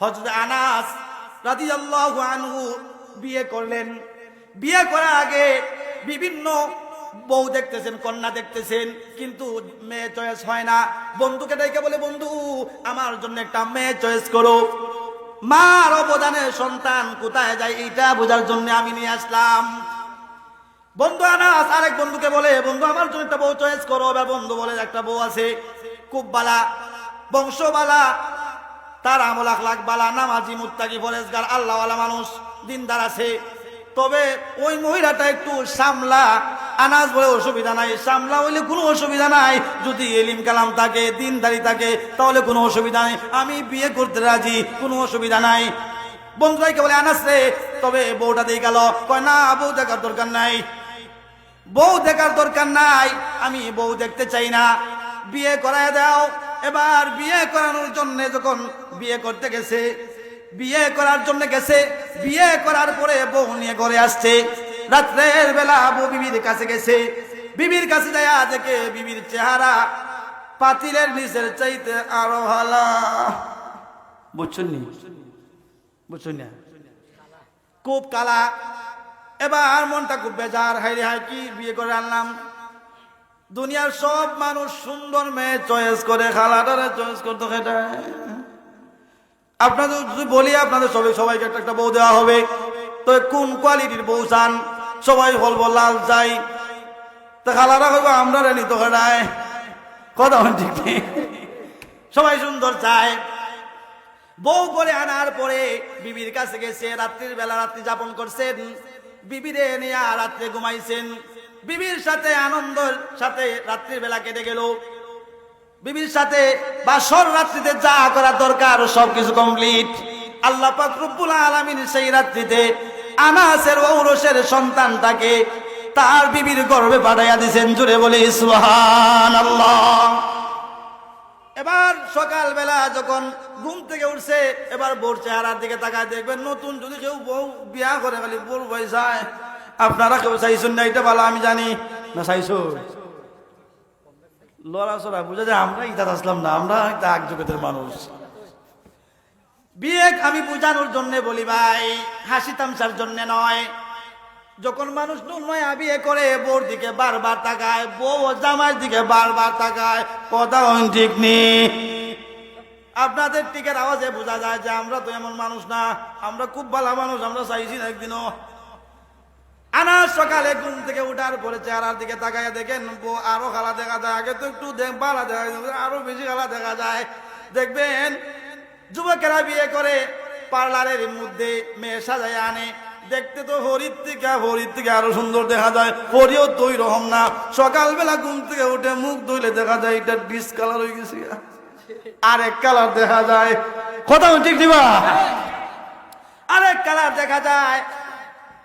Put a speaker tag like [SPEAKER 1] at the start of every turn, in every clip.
[SPEAKER 1] হজরত আনাস রাদিয়াল্লাহু আনহু বিয়ে করলেন। বিয়ে করার আগে বিভিন্ন বউ দেখতেছেন, কন্যা দেখতেছেন, কিন্তু মেয়ে চয়েস হয় না। বন্ধুকে ডেকে বলে, বন্ধু, আমার জন্য একটা মেয়ে চয়েস করো। মার অবদানে সন্তান কোথায় যায় এইটা বোঝার জন্য আমি নিয়ে আসলাম। বন্ধু আনাস আরেক বন্ধুকে বলে, বন্ধু, আমার জন্য একটা বউ চয়েস করো। এবার বন্ধু বলে, একটা বউ আছে, খুব বালা, বংশবালা তার আমল আখলাক, বালা, নামাজি, মুত্তাকি ফরেজগার আল্লাহওয়ালা মানুষ, দিনদার আছে। তবে ওই মহিলাটা একটু সামলা, আনাজ বলে অসুবিধা নাই। সামলা হইলে কোনো অসুবিধা নাই। যদি এলিম কালাম থাকে, দিনদারি থাকে, তাহলে কোনো অসুবিধা নাই। আমি বিয়ে করতে রাজি, কোনো অসুবিধা নাই। বন্ধুরাইকে বলে, আনাস রে। তবে বউটা দিয়ে গেল, কয়, না, বউ দেখার দরকার নাই। বউ দেখার দরকার নাই। আমি বউ দেখতে চাই না। বিয়ে করায় দাও। এবার বিয়ে করানোর জন্য যখন বিয়ে করতে গেছে, বিয়ে করার জন্য গেছে, বিয়ে করার পরে বউ নিয়ে ঘরে আসছে। রাত্রের বেলা বউ বিবির কাছে গেছে, বিবির কাছে যায় দেখে বিবির চেহারা পাতিলের নিচের চাইতে আরও ভালো। বুঝছেন বুঝছেন না? খুব কালা। এবার মনটা খুব বেজার। হাই রে হাই কি বিয়ে করে আনলাম? দুনিয়ার সব মানুষ সুন্দর মেয়ে চয়েস করে, খালাটারে চয়েস করতে খেটে আপনাদের যদি বলি, আপনাদের সবাই সবাইকে একটা একটা বউ দেওয়া হবে। তো কোন কোয়ালিটির বউ চান? সবাই বলব, লাল চাই তো খালারা হইব আমরা রে নিত খেটায় কথা ঠিক নেই। সবাই সুন্দর চায়। বউ করে আনার পরে বিবির কাছে গেছে, রাত্রির বেলা রাত্রি যাপন করছেন। বিবিরে নিয়ে রাত্রে ঘুমাইছেন। বিবির সাথে আনন্দের সাথে রাত্রির বেলা কেটে গেল। বিবির সাথে বাসর রাত্রিতে যা করা দরকার, সবকিছু কমপ্লিট আল্লাহ রব্বুল আলামিন সেই রাত্রিতে আনাসের ঔরসের সন্তানটাকে তার বিবির গর্ভে পাঠাইয়া দিছেন জুড়ে বলি, সুবহানাল্লাহ। এবার সকালবেলা যখন ঘুম থেকে উঠছে, এবার বোর চেহারার দিকে তাকায় দেখবেন নতুন যদি কেউ বউ বিয়া করে, খালি বোর পয়সায় আপনারা কেউ চাইছেন না, এটা ভালো, আমি জানি। না চাইছো? লড়াচড়া বুঝা যায় আমরা ইতাত আসলাম না, আমরা একটা আগ মানুষ। বিয়ে আমি বুঝানোর জন্য বলি ভাই, হাসি তামসার জন্য নয়। যখন মানুষ নয় বিয়ে করে, বউর দিকে বারবার তাকায়, বউ ও দিকে বারবার তাকায় কথা ঠিক নেই আপনাদের টিকের আওয়াজে বোঝা যায় যে আমরা তো এমন মানুষ না, আমরা খুব ভালো মানুষ, আমরা চাইছি না একদিনও আনার সকালে ঘুম থেকে উঠার পরে চেহারার দিকে তাকায় দেখেন আরও খালা দেখা যায়, আগে তো একটু দেখ ভালো দেখা যায় আরও বেশি খালা দেখা যায়। দেখবেন, যুবকেরা বিয়ে করে, পার্লারের মধ্যে মেয়ে সাজায় আনে। দেখতে তো হরির থেকে হরির থেকে আরও সুন্দর দেখা যায়, হরিও তৈ রকম না। সকালবেলা ঘুম থেকে উঠে মুখ ধুইলে দেখা যায়, এটা ডিস কালার হয়ে গেছে আরেক কালার দেখা যায়। কথা ঠিক দিবা? আরেক কালার দেখা যায়।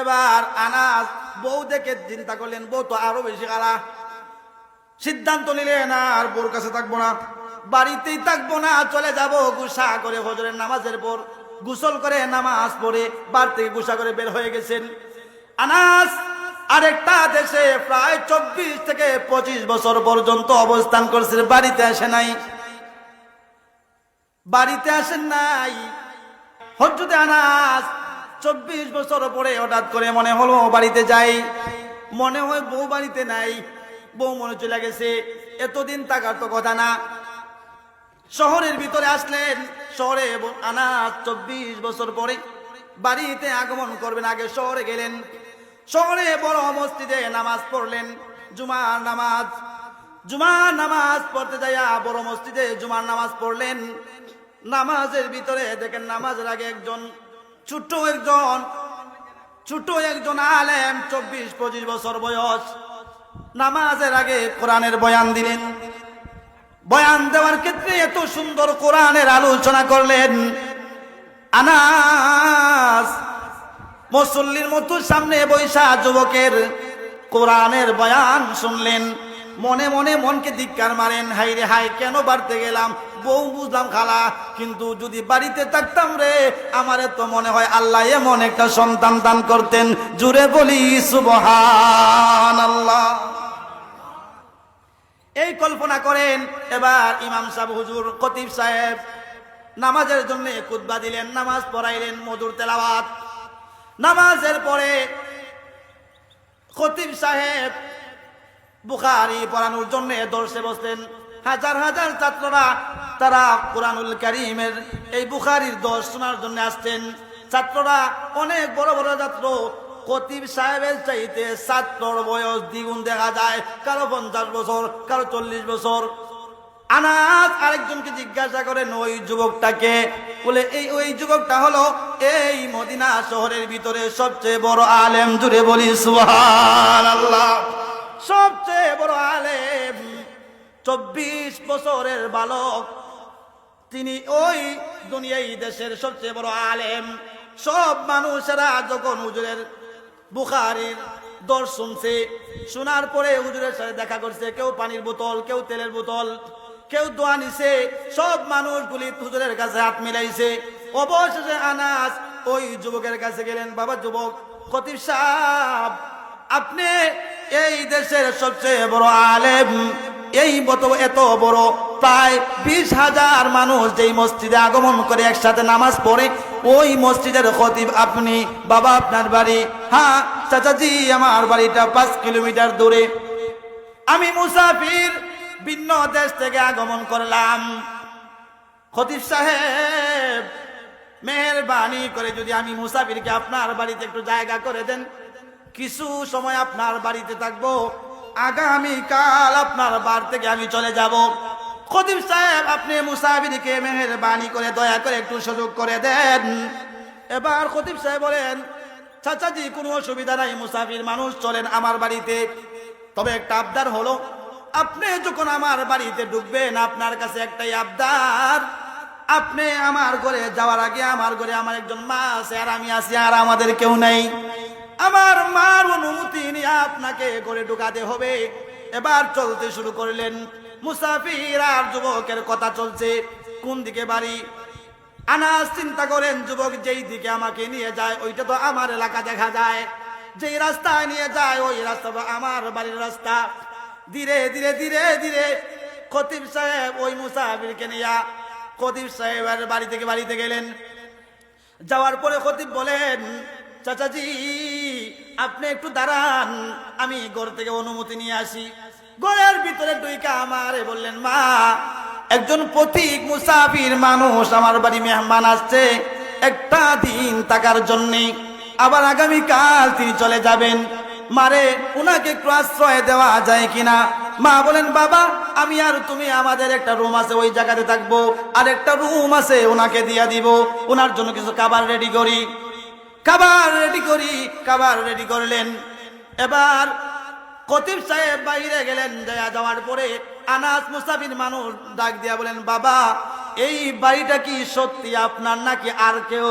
[SPEAKER 1] এবার আনাস বউ দেখে চিন্তা করলেন, বউ তো আরও বেশি কালা। সিদ্ধান্ত নিলেন, আর বউর কাছে থাকব না। বাড়িতেই থাকব না, চলে যাব গুসা করে হজরের নামাজের পর। গোসল করে নামাজ পড়ে বাড়ি থেকে গুসা করে বের হয়ে গেছেন। আনাস আরেকটা দেশে প্রায় চব্বিশ থেকে পঁচিশ বছর পর্যন্ত অবস্থান করছে, বাড়িতে আসে নাই। বাড়িতে আসেন নাই। হজরতে আনাস চব্বিশ বছর পরে হঠাৎ করে মনে হলো বাড়িতে যাই। মনে হয় বউ বাড়িতে নাই। বউ মনে চলে গেছে। এতদিন থাকার তো কথা না। শহরের ভিতরে আসলেন। শহরে আনাস চব্বিশ বছর পরে বাড়িতে আগমন করবেন। আগে শহরে গেলেন। শহরে বড় মসজিদে নামাজ পড়লেন। জুমার নামাজ। জুমার নামাজ পড়তে যাইয়া বড় মসজিদে জুমার নামাজ পড়লেন। নামাজের ভিতরে দেখেন নামাজের আগে একজন ছোট্ট একজন ছোট একজন আলেম, চব্বিশ, পঁচিশ বছর বয়স। নামাজের আগে কোরআনের বয়ান দিলেন। বয়ান দেওয়ার ক্ষেত্রে এত সুন্দর কোরআনের আলোচনা করলেন। আনাস, মুসল্লির মতো সামনে বৈশা যুবকের কোরআনের বয়ান শুনলেন। মনে মনে মনকে ধিক্কার মারেন হাই রে হাই কেন বাড়তে গেলাম? বউ বুঝলাম খালা, কিন্তু যদি বাড়িতে থাকতাম রে, আমারে তো মনে হয় আল্লাহ এমন একটা সন্তান দান করতেন। জুড়ে বলি সুবহান আল্লাহ এই কল্পনা করেন, এবার ইমাম সাহেব, হুজুর খতিব সাহেব, নামাজের জন্য কুতবা দিলেন, নামাজ পড়াইলেন মধুর তেলাওয়াত। নামাজের পরে খতিব সাহেব বুখারি পড়ানোর জন্য দর্শে বসতেন হাজার হাজার ছাত্ররা তারা কোরআনুল করিমের এই বুখারির দর্শ শোনার জন্য আসতেন ছাত্ররা অনেক বড় বড় ছাত্র, খতিব সাহেবের চাইতে ছাত্রর বয়স দ্বিগুণ দেখা যায়। কারও পঞ্চাশ বছর, কারও চল্লিশ বছর। আনাস আরেকজনকে জিজ্ঞাসা করেন, ওই যুবকটাকে? বলে, এই ওই যুবকটা হলো এই মদিনা শহরের ভিতরে সবচেয়ে বড় আলেম। জুড়ে বলি সুহান আল্লাহ সবচেয়ে বড় আলেম, চব্বিশ বছরের বালক। তিনি ওই দুনিয়াই দেশের সবচেয়ে বড় আলেম। সব মানুষেরা যখন হুজুরের বুখারির দর শুনছে, শোনার পরে হুজুরের সাথে দেখা করছে, কেউ পানির বোতল, কেউ তেলের বোতল, কেউ দোয়া নিছে, সব মানুষগুলি হুজুরের কাছে হাত মিলাইছে। অবশেষে আনাস ওই যুবকের কাছে গেলেন, বাবা যুবক, খতিব সাহেব, আপনি এই দেশের সবচেয়ে বড় আলেম, এই মতো এত বড় প্রায় বিশ হাজার মানুষ যেই মসজিদে আগমন করে একসাথে নামাজ পড়ে, ওই মসজিদের খতিব আপনি, বাবা আপনার বাড়ি হ্যাঁ চাচাজি, আমার বাড়িটা পাঁচ কিলোমিটার দূরে। আমি মুসাফির ভিন্ন দেশ থেকে আগমন করলাম। খতিব সাহেব, মেহরবানি করে যদি আমি মুসাফিরকে আপনার বাড়িতে একটু জায়গা করে দেন, কিছু সময় আপনার বাড়িতে থাকব। আগামী কাল আপনার বার থেকে আমি চলে যাব। খতিব সাহেব, আপনি মুসাফিরকে মেহরবানি করে, দয়া করে একটু সুযোগ করে দেন। এবার খতিব সাহেব বলেন, চাচাজি, কোনো অসুবিধা নাই, মুসাফির মানুষ, চলেন আমার বাড়িতে। তবে একটা আবদার হলো, আপনি যখন আমার বাড়িতে ঢুকবেন, আপনার কাছে একটাই আবদার, আপনি আমার ঘরে যাওয়ার আগে আমার ঘরে আমার একজন মা আছে, আর আমি আছি, আর আমাদের কেউ নেই। আমার মার অনুমতি নিয়ে আপনাকে ঘরে ঢুকাতে হবে। এবার চলতে শুরু করলেন। মুসাফির আর যুবকের কথা চলছে। কোন দিকে বাড়ি? আনাস চিন্তা করেন, যুবক যেই দিকে আমাকে নিয়ে যায়, ওইটা তো আমার এলাকা দেখা যায়। যেই রাস্তায় নিয়ে যায়, ওই রাস্তা তো আমার বাড়ির রাস্তা। ধীরে ধীরে ধীরে ধীরে খতিব সাহেব ওই মুসাফিরকে নিয়ে খতিব সাহেবের বাড়ি থেকে বাড়িতে গেলেন। যাওয়ার পরে খতিব বলেন, চাচাজি, আপনি একটু দাঁড়ান, আমি ঘর থেকে অনুমতি নিয়ে আসি। ঘরের ভিতরে টুইকা আমারে বললেন, মা, একজন পথিক মুসাফির মানুষ আমার বাড়ি মেহমান আসছে। একটা দিন থাকার জন্যে আবার আগামীকাল তিনি চলে যাবেন। মারে, উনাকে একটু আশ্রয় দেওয়া যায় কিনা? মা বলেন, বাবা, আমি আর তুমি আমাদের একটা রুম আছে, ওই জায়গাতে থাকব। আর একটা রুম আছে ওনাকে দিয়া দিব। ওনার জন্য কিছু খাবার রেডি করি। খাবার রেডি করি, খাবার রেডি করলেন। এবার কতিব সাহেব বাইরে গেলেন, দেয়া যাওয়ার পরে আনাস মুসাফির মানুষ ডাক দিয়া বলেন, বাবা, এই বাড়িটা কি সত্যি আপনার নাকি আর কেউ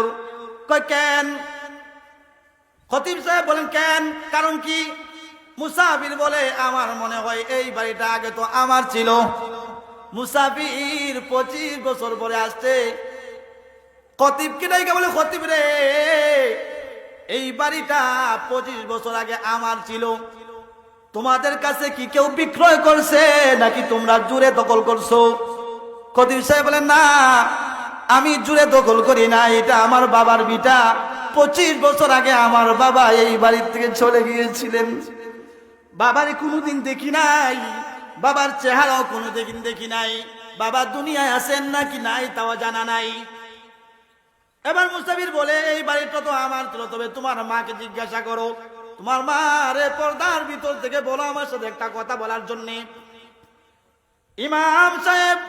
[SPEAKER 1] কেন? খতিব সাহেব বলেন, কেন? কারণ কি? মুসাফির বলে, আমার মনে হয় এই বাড়িটা আগে তো আমার ছিল। মুসাফির পঁচিশ বছর পরে আসছে। খতিব কি নাই বলে, খতিব রে, এই বাড়িটা পঁচিশ বছর আগে আমার ছিল। তোমাদের কাছে কি কেউ বিক্রয় করছে নাকি তোমরা জুড়ে দখল করছ? খতিব সাহেব বলেন, না, আমি জুড়ে দখল করি না, এটা আমার বাবার বিটা। পঁচিশ বছর আগে আমার বাবা এই বাড়ির থেকে চলে গিয়েছিলেন। বাবারে কোনোদিন দেখি নাই, বাবার চেহারাও কোনোদিন দেখি নাই। বাবা দুনিয়ায় আছেন নাকি নাই তাও জানা নাই। এবার মুস্তাফির বলে, এই বাড়িটা তো আমার তবে তোমার মাকে জিজ্ঞাসা করো। তোমার মা রে পর্দার ভিতর থেকে বলো আমার সাথে একটা কথা বলার জন্যে। ইমাম সাহেব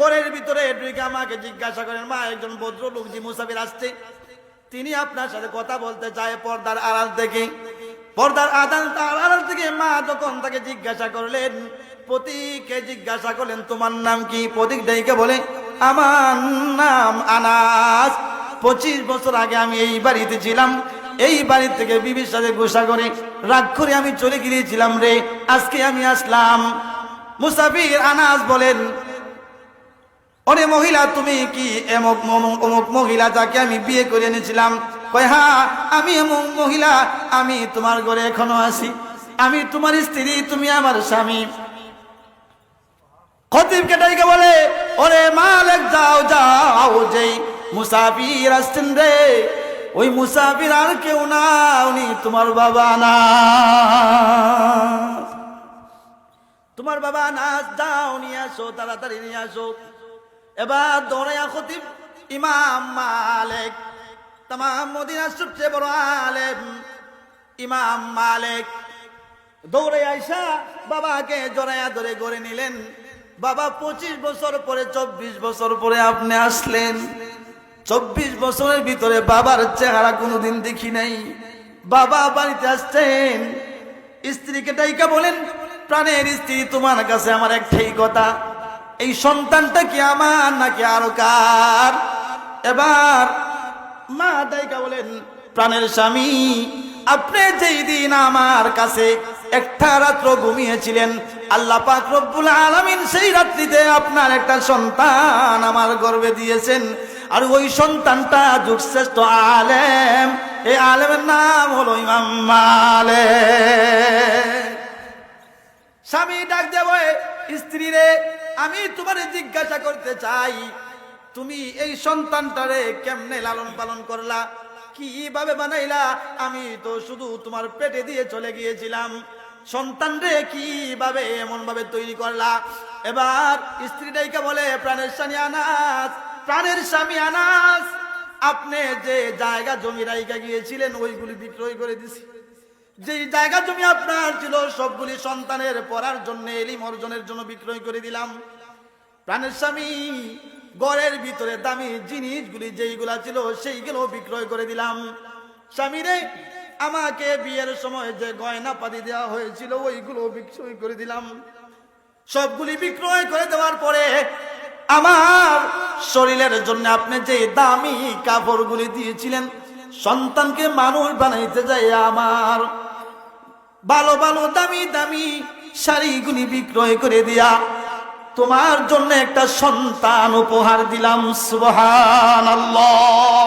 [SPEAKER 1] ঘরের ভিতরে ঢুকে আমাকে জিজ্ঞাসা করেন, মা, একজন ভদ্রলোক জি মুসাফির আসছে, তিনি আপনার সাথে কথা বলতে চায় পর্দার আড়াল থেকে। পর্দার আদান আড়াল থেকে মা যখন তাকে জিজ্ঞাসা করলেন প্রতীককে জিজ্ঞাসা করলেন, তোমার নাম কি? প্রতীক ডাইকে বলে, আমার নাম আনাস। পঁচিশ বছর আগে আমি এই বাড়িতে ছিলাম। এই বাড়ি থেকে বিবির সাথে গোসা করে রাগ করে আমি চলে গিয়েছিলাম রে, আজকে আমি আসলাম। মুসাফির আনাস বলেন অরে মহিলা, তুমি কি এমক অমুক মহিলা যাকে আমি বিয়ে করে এনেছিলাম? কয় হ্যাঁ আমি এমন মহিলা, আমি তোমার ঘরে এখনও আছি। আমি তোমার স্ত্রী, তুমি আমার স্বামী। খতিবকে ডাইকে বলে, ওরে মালিক, যাও যাও, যেই মুসাফির আসছেন রে। ওই মুসাফির আর কেউ না, উনি তোমার বাবা না। তোমার বাবা নাচ যাও, নিয়ে আসো, তাড়াতাড়ি নিয়ে আসো। এবার দৌড়াইয়া খতিব ইমাম মালিক তাম মদিনার সবচেয়ে বড় আলেম ইমাম মালেক। দৌড়ে আইসা বাবাকে জড়াইয়া ধরে গড়ে নিলেন। বাবা পঁচিশ বছর পরে, চব্বিশ বছর পরে আপনি আসলেন। চব্বিশ বছরের ভিতরে বাবার চেহারা কোনোদিন দেখি নাই। বাবা বাড়িতে আসছেন স্ত্রীকে ডাইকা বলেন, প্রাণের স্ত্রী তোমার কাছে আমার একটাই কথা, এই সন্তানটা কি আমার নাকি আরও কার? এবার মা দায়িকা বলেন, প্রাণের স্বামী, আপনি যেই দিন আমার কাছে একটা রাত্র ঘুমিয়েছিলেন, আল্লাহ পাক রব্বুল আলামিন সেই রাত্রিতে আপনার একটা সন্তান আমার গর্বে দিয়েছেন। আর ওই সন্তানটা যুগশ্রেষ্ঠ আলেম। এই আলেমের নাম হলো ইমাম স্বামী ডাক দেব স্ত্রী রে, আমি তোমারে জিজ্ঞাসা করতে চাই, তুমি এই সন্তানটারে কেমনে লালন পালন করলা? কীভাবে বানাইলা? আমি তো শুধু তোমার পেটে দিয়ে চলে গিয়েছিলাম। সন্তান রে কীভাবে এমন ভাবে তৈরি করলা? এবার স্ত্রীটাইকে বলে, প্রাণের আনাস প্রাণের স্বামী আনাস, আপনি যে জায়গা জমি রাইকা গিয়েছিলেন, ওইগুলি বিক্রয় করে দিছি। যে জায়গা জমি আপনার ছিল, সবগুলি সন্তানের পড়ার জন্য, এলিম অর্জনের জন্য বিক্রয় করে দিলাম। প্রাণের স্বামী গড়ের ভিতরে দামি জিনিসগুলি যেইগুলা ছিল, সেইগুলো বিক্রয় করে দিলাম। স্বামী রে, আমাকে বিয়ের সময় যে গয়না পাতি দেওয়া হয়েছিল, ওইগুলো বিক্রয় করে দিলাম। সবগুলি বিক্রয় করে দেওয়ার পরে আমার শরীরের জন্য আপনি যে দামি কাপড়গুলি দিয়েছিলেন, সন্তানকে মানুষ বানাইতে যাই আমার। ভালো ভালো, দামি দামি শাড়িগুলি বিক্রয় করে দিয়া তোমার জন্য একটা সন্তান উপহার দিলাম সুবহান আল্লাহ